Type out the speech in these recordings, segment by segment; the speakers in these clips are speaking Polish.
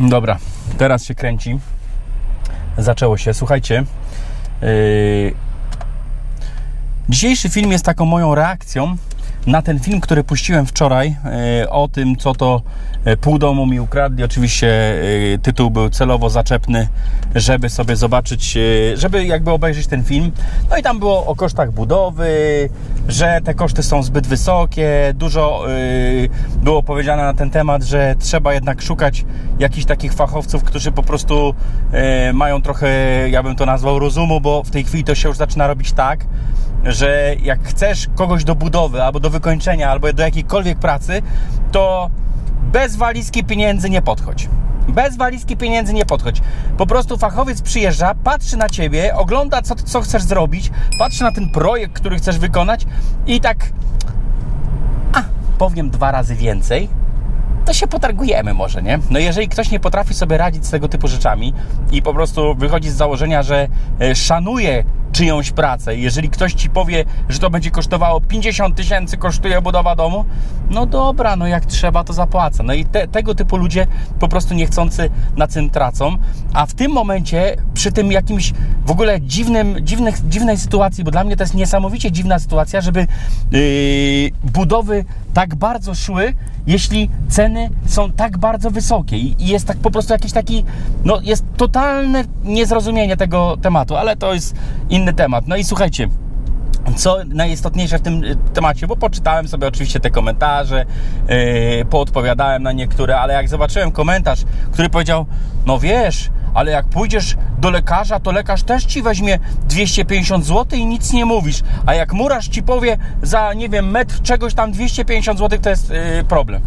Dobra, teraz się kręci. Zaczęło się. Słuchajcie. Yy... Dzisiejszy film jest taką moją reakcją na ten film, który puściłem wczoraj yy, o tym, co to yy, pół domu mi ukradli. Oczywiście yy, tytuł był celowo zaczepny, żeby sobie zobaczyć, żeby jakby obejrzeć ten film. No i tam było o kosztach budowy, że te koszty są zbyt wysokie. Dużo było powiedziane na ten temat, że trzeba jednak szukać jakichś takich fachowców, którzy po prostu mają trochę, ja bym to nazwał, rozumu, bo w tej chwili to się już zaczyna robić tak, że jak chcesz kogoś do budowy, albo do wykończenia, albo do jakiejkolwiek pracy, to bez walizki pieniędzy nie podchodź. Bez walizki pieniędzy nie podchodź. Po prostu fachowiec przyjeżdża, patrzy na ciebie, ogląda, co, co chcesz zrobić, patrzy na ten projekt, który chcesz wykonać i tak. A, powiem dwa razy więcej, to się potargujemy może, nie? No jeżeli ktoś nie potrafi sobie radzić z tego typu rzeczami i po prostu wychodzi z założenia, że e, szanuje czyjąś pracę, jeżeli ktoś ci powie, że to będzie kosztowało 50 tysięcy, kosztuje budowa domu, no dobra, no jak trzeba, to zapłacę. No i te, tego typu ludzie po prostu niechcący na tym tracą, a w tym momencie, przy tym jakimś w ogóle dziwnym, dziwnych, dziwnej sytuacji, bo dla mnie to jest niesamowicie dziwna sytuacja, żeby yy, budowy tak bardzo szły, jeśli ceny są tak bardzo wysokie. I, jest tak po prostu jakiś taki, no jest totalne niezrozumienie tego tematu, ale to jest inny temat. No i słuchajcie, co najistotniejsze w tym y, temacie, bo poczytałem sobie oczywiście te komentarze, yy, poodpowiadałem na niektóre, ale jak zobaczyłem komentarz, który powiedział, no wiesz, ale jak pójdziesz do lekarza, to lekarz też ci weźmie 250 zł i nic nie mówisz, a jak murarz ci powie za, nie wiem, metr czegoś tam 250 zł, to jest yy, problem.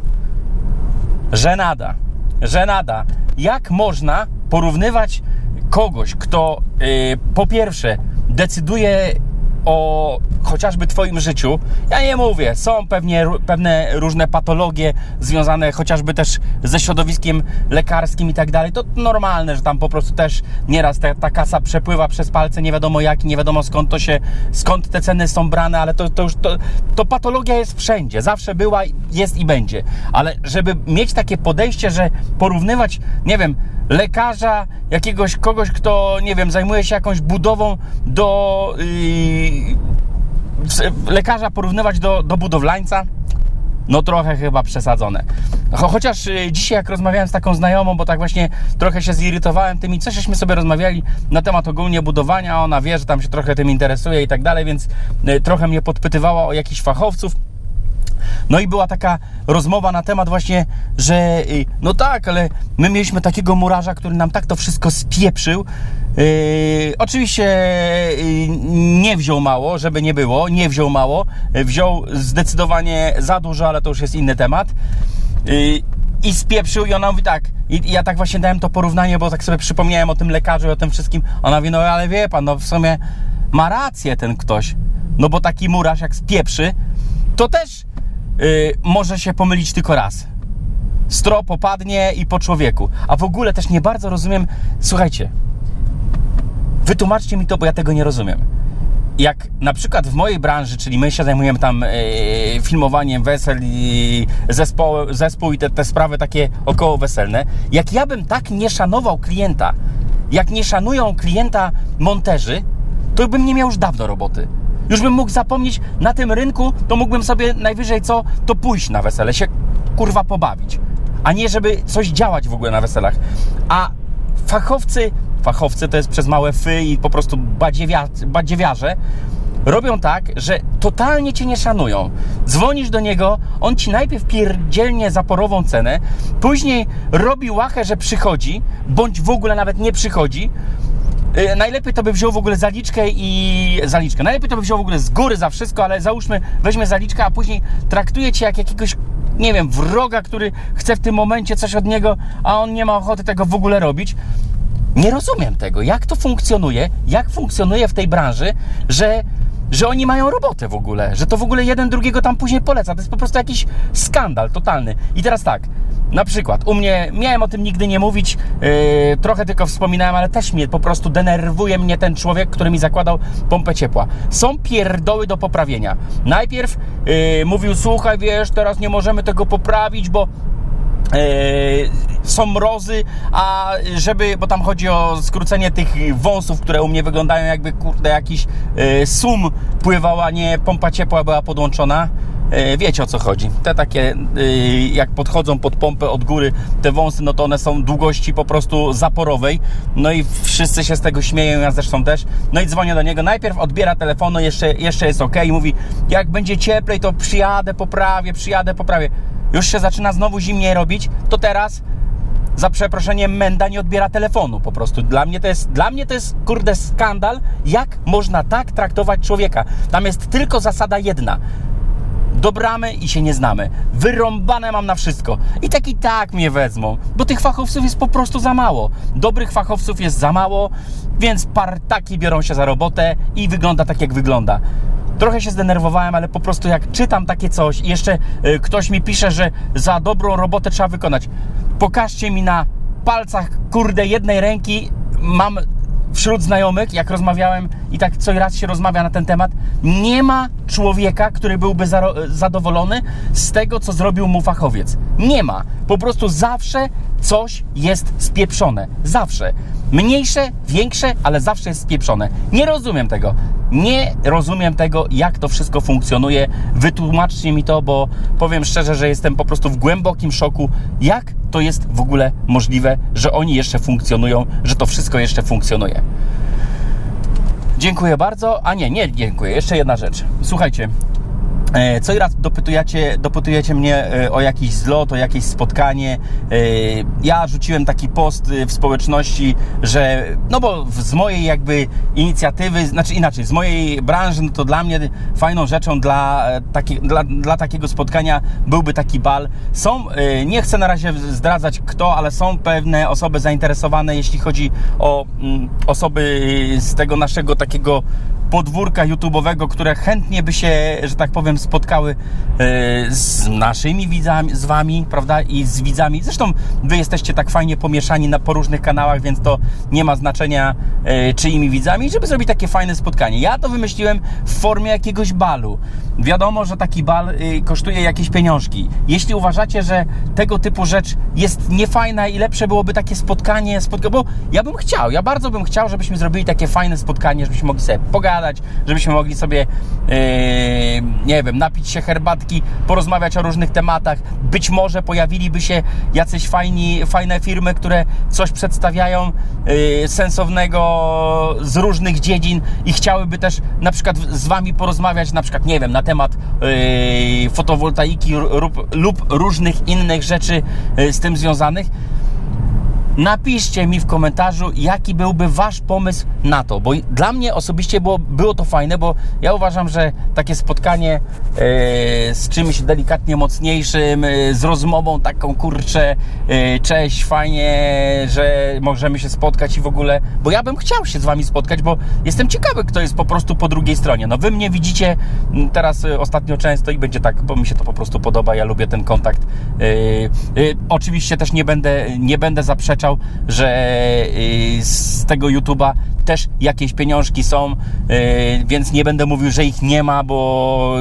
Żenada, żenada. Jak można porównywać kogoś, kto yy, po pierwsze decyduje o chociażby Twoim życiu. Ja nie mówię, są pewnie, pewne różne patologie związane chociażby też ze środowiskiem lekarskim i tak dalej. To normalne, że tam po prostu też nieraz ta, ta kasa przepływa przez palce, nie wiadomo jak, nie wiadomo skąd to się, skąd te ceny są brane, ale to, to już to, to patologia jest wszędzie, zawsze była, jest i będzie. Ale żeby mieć takie podejście, że porównywać, nie wiem, lekarza, jakiegoś kogoś, kto, nie wiem, zajmuje się jakąś budową do yy, lekarza porównywać do, do budowlańca, no trochę chyba przesadzone. Chociaż y, dzisiaj jak rozmawiałem z taką znajomą, bo tak właśnie trochę się zirytowałem tym i cośmy sobie rozmawiali na temat ogólnie budowania, ona wie, że tam się trochę tym interesuje i tak dalej, więc y, trochę mnie podpytywała o jakichś fachowców. No i była taka rozmowa na temat właśnie, że y, no tak, ale my mieliśmy takiego murarza, który nam tak to wszystko spieprzył. Yy, oczywiście yy, nie wziął mało, żeby nie było, nie wziął mało. Wziął zdecydowanie za dużo, ale to już jest inny temat. Yy, I spieprzył i ona mówi tak, i ja tak właśnie dałem to porównanie, bo tak sobie przypomniałem o tym lekarzu i o tym wszystkim. Ona mówi, no ale wie pan, no w sumie ma rację ten ktoś. No bo taki murarz jak spieprzy, to też yy, może się pomylić tylko raz. Strop opadnie i po człowieku. A w ogóle też nie bardzo rozumiem. Słuchajcie, wytłumaczcie mi to, bo ja tego nie rozumiem. Jak na przykład w mojej branży, czyli my się zajmujemy tam yy, filmowaniem wesel i zespoł, zespół i te, te sprawy takie około weselne, jak ja bym tak nie szanował klienta, jak nie szanują klienta monterzy, to bym nie miał już dawno roboty. Już bym mógł zapomnieć na tym rynku, to mógłbym sobie najwyżej co, to pójść na wesele, się kurwa pobawić. A nie, żeby coś działać w ogóle na weselach. A fachowcy, fachowcy to jest przez małe fy i po prostu badziewia, badziewiarze, robią tak, że totalnie cię nie szanują. Dzwonisz do niego, on ci najpierw pierdzielnie zaporową cenę, później robi łachę, że przychodzi, bądź w ogóle nawet nie przychodzi, najlepiej to by wziął w ogóle zaliczkę i zaliczkę. Najlepiej to by wziął w ogóle z góry za wszystko, ale załóżmy, weźmie zaliczkę, a później traktuje cię jak jakiegoś, nie wiem, wroga, który chce w tym momencie coś od niego, a on nie ma ochoty tego w ogóle robić. Nie rozumiem tego, jak to funkcjonuje, jak funkcjonuje w tej branży, że, że oni mają robotę w ogóle, że to w ogóle jeden drugiego tam później poleca. To jest po prostu jakiś skandal totalny. I teraz tak, na przykład u mnie, miałem o tym nigdy nie mówić, yy, trochę tylko wspominałem, ale też mnie po prostu denerwuje mnie ten człowiek, który mi zakładał pompę ciepła. Są pierdoły do poprawienia. Najpierw yy, mówił, słuchaj, wiesz, teraz nie możemy tego poprawić, bo są mrozy, a żeby, bo tam chodzi o skrócenie tych wąsów, które u mnie wyglądają jakby, kurde, jakiś y, sum pływał, a nie pompa ciepła była podłączona. Y, Wiecie o co chodzi. Te takie, y, jak podchodzą pod pompę od góry, te wąsy, no to one są długości po prostu zaporowej. No i wszyscy się z tego śmieją, ja zresztą też. No i dzwonię do niego. Najpierw odbiera telefonu, jeszcze, jeszcze jest ok. I mówi, jak będzie cieplej, to przyjadę, poprawię, przyjadę, poprawię. Już się zaczyna znowu zimniej robić, to teraz za przeproszeniem Menda nie odbiera telefonu po prostu. Dla mnie to jest, dla mnie to jest kurde skandal, jak można tak traktować człowieka. Tam jest tylko zasada jedna. Dobramy i się nie znamy. Wyrąbane mam na wszystko. I tak i tak mnie wezmą, bo tych fachowców jest po prostu za mało. Dobrych fachowców jest za mało, więc partaki biorą się za robotę i wygląda tak jak wygląda. Trochę się zdenerwowałem, ale po prostu jak czytam takie coś i jeszcze y, ktoś mi pisze, że za dobrą robotę trzeba wykonać. Pokażcie mi na palcach, kurde, jednej ręki mam wśród znajomych, jak rozmawiałem i tak co raz się rozmawia na ten temat, nie ma człowieka, który byłby zadowolony z tego, co zrobił mu fachowiec. Nie ma. Po prostu zawsze coś jest spieprzone. Zawsze. Mniejsze, większe, ale zawsze jest spieprzone. Nie rozumiem tego. Nie rozumiem tego, jak to wszystko funkcjonuje. Wytłumaczcie mi to, bo powiem szczerze, że jestem po prostu w głębokim szoku, jak to jest w ogóle możliwe, że oni jeszcze funkcjonują, że to wszystko jeszcze funkcjonuje. Dziękuję bardzo. A nie, nie dziękuję. Jeszcze jedna rzecz. Słuchajcie. E, Co i raz dopytujecie, dopytujecie mnie e, o jakiś zlot, o jakieś spotkanie. E, Ja rzuciłem taki post w społeczności, że no bo z mojej jakby inicjatywy, znaczy inaczej, z mojej branży, no to dla mnie fajną rzeczą dla, taki, dla, dla takiego spotkania byłby taki bal. Są, nie chcę na razie zdradzać kto, ale są pewne osoby zainteresowane, jeśli chodzi o mm, osoby z tego naszego takiego podwórka YouTube'owego, które chętnie by się, że tak powiem, spotkały e, z naszymi widzami, z Wami, prawda, i z widzami. Zresztą Wy jesteście tak fajnie pomieszani na, po różnych kanałach, więc to nie ma znaczenia e, czyimi widzami, żeby zrobić takie fajne spotkanie. Ja to wymyśliłem w formie jakiegoś balu. Wiadomo, że taki bal y, kosztuje jakieś pieniążki. Jeśli uważacie, że tego typu rzecz jest niefajna i lepsze byłoby takie spotkanie, spotka bo ja bym chciał, ja bardzo bym chciał, żebyśmy zrobili takie fajne spotkanie, żebyśmy mogli sobie pogadać, żebyśmy mogli sobie, yy, nie wiem, napić się herbatki, porozmawiać o różnych tematach. Być może pojawiliby się jacyś fajni, fajne firmy, które coś przedstawiają yy, sensownego z różnych dziedzin i chciałyby też na przykład z Wami porozmawiać, na przykład, nie wiem, na temat yy, fotowoltaiki lub, lub różnych innych rzeczy yy, z tym związanych. Napiszcie mi w komentarzu, jaki byłby Wasz pomysł na to, bo dla mnie osobiście było, było to fajne, bo ja uważam, że takie spotkanie e, z czymś delikatnie mocniejszym, e, z rozmową taką, kurczę, e, cześć, fajnie, że możemy się spotkać i w ogóle, bo ja bym chciał się z Wami spotkać, bo jestem ciekawy, kto jest po prostu po drugiej stronie. No Wy mnie widzicie teraz ostatnio często i będzie tak, bo mi się to po prostu podoba, ja lubię ten kontakt. Oczywiście też nie będę, nie będę zaprzeczał, że y, z tego YouTube'a też jakieś pieniążki są, y, więc nie będę mówił, że ich nie ma, bo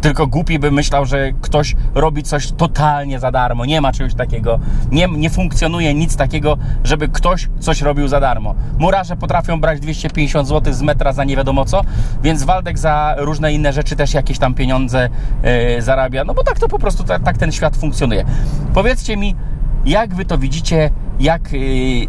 tylko głupi by myślał, że ktoś robi coś totalnie za darmo. Nie ma czegoś takiego. Nie, nie funkcjonuje nic takiego, żeby ktoś coś robił za darmo. Murarze potrafią brać 250 zł z metra za nie wiadomo co, więc Waldek za różne inne rzeczy też jakieś tam pieniądze y, zarabia. No bo tak to po prostu, tak, tak ten świat funkcjonuje. Powiedzcie mi, jak wy to widzicie, jak, yy,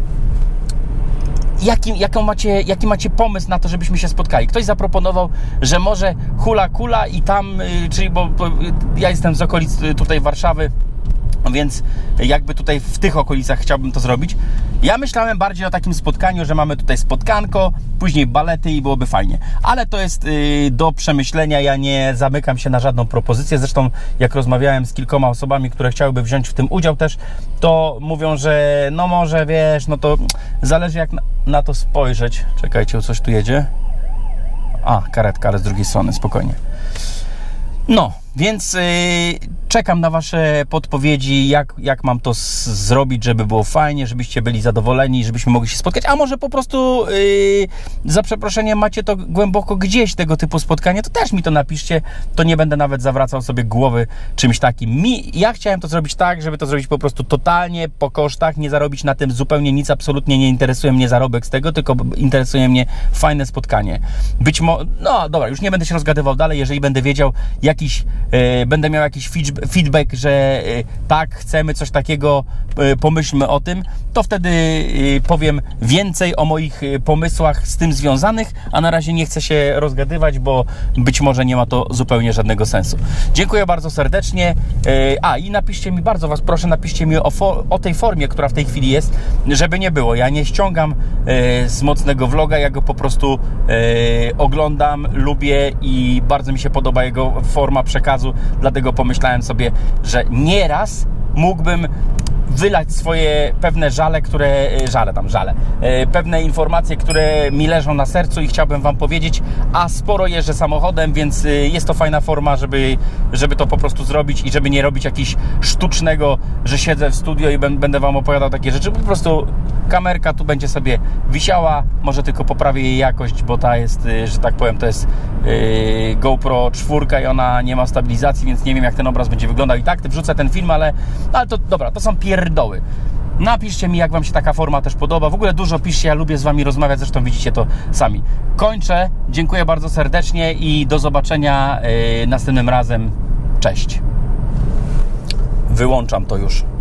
jaki, jaką macie, jaki macie pomysł na to, żebyśmy się spotkali? Ktoś zaproponował, że może hula kula i tam, yy, czyli bo, bo ja jestem z okolic tutaj Warszawy, więc jakby tutaj w tych okolicach chciałbym to zrobić. Ja myślałem bardziej o takim spotkaniu, że mamy tutaj spotkanko, później balety i byłoby fajnie. Ale to jest yy, do przemyślenia. Ja nie zamykam się na żadną propozycję. Zresztą, jak rozmawiałem z kilkoma osobami, które chciałyby wziąć w tym udział też, to mówią, że no może wiesz, no to zależy jak na, na to spojrzeć. Czekajcie, coś tu jedzie. A, karetka, ale z drugiej strony, spokojnie. No, więc yy, czekam na Wasze podpowiedzi, jak, jak mam to zrobić, żeby było fajnie, żebyście byli zadowoleni, żebyśmy mogli się spotkać. A może po prostu, yy, za przeproszeniem, macie to głęboko gdzieś, tego typu spotkanie, to też mi to napiszcie. To nie będę nawet zawracał sobie głowy czymś takim. Mi, ja chciałem to zrobić tak, żeby to zrobić po prostu totalnie po kosztach, nie zarobić na tym zupełnie nic, absolutnie nie interesuje mnie zarobek z tego, tylko interesuje mnie fajne spotkanie. Być może, no dobra, już nie będę się rozgadywał dalej, jeżeli będę wiedział jakiś, będę miał jakiś feedb- feedback, że e, tak, chcemy coś takiego, e, pomyślmy o tym, to wtedy e, powiem więcej o moich e, pomysłach z tym związanych, a na razie nie chcę się rozgadywać, bo być może nie ma to zupełnie żadnego sensu. Dziękuję bardzo serdecznie. E, A i napiszcie mi, bardzo Was proszę, napiszcie mi o, o tej formie, która w tej chwili jest, żeby nie było. Ja nie ściągam e, z mocnego vloga, ja go po prostu e, oglądam, lubię i bardzo mi się podoba jego forma dlatego pomyślałem sobie, że nieraz mógłbym wylać swoje pewne żale, które, e, żale tam, żale, e, pewne informacje, które mi leżą na sercu i chciałbym Wam powiedzieć, a sporo jeżdżę samochodem, więc e, jest to fajna forma, żeby, żeby to po prostu zrobić i żeby nie robić jakiś sztucznego, że siedzę w studio i bę- będę Wam opowiadał takie rzeczy, po prostu kamerka tu będzie sobie wisiała, może tylko poprawię jej jakość, bo ta jest, że tak powiem, to jest GoPro 4 i ona nie ma stabilizacji, więc nie wiem jak ten obraz będzie wyglądał. I tak, wrzucę ten film, ale, ale to dobra, to są pierdoły. Napiszcie mi, jak Wam się taka forma też podoba. W ogóle dużo piszcie, ja lubię z Wami rozmawiać, zresztą widzicie to sami. Kończę, dziękuję bardzo serdecznie i do zobaczenia yy, następnym razem. Cześć. Wyłączam to już.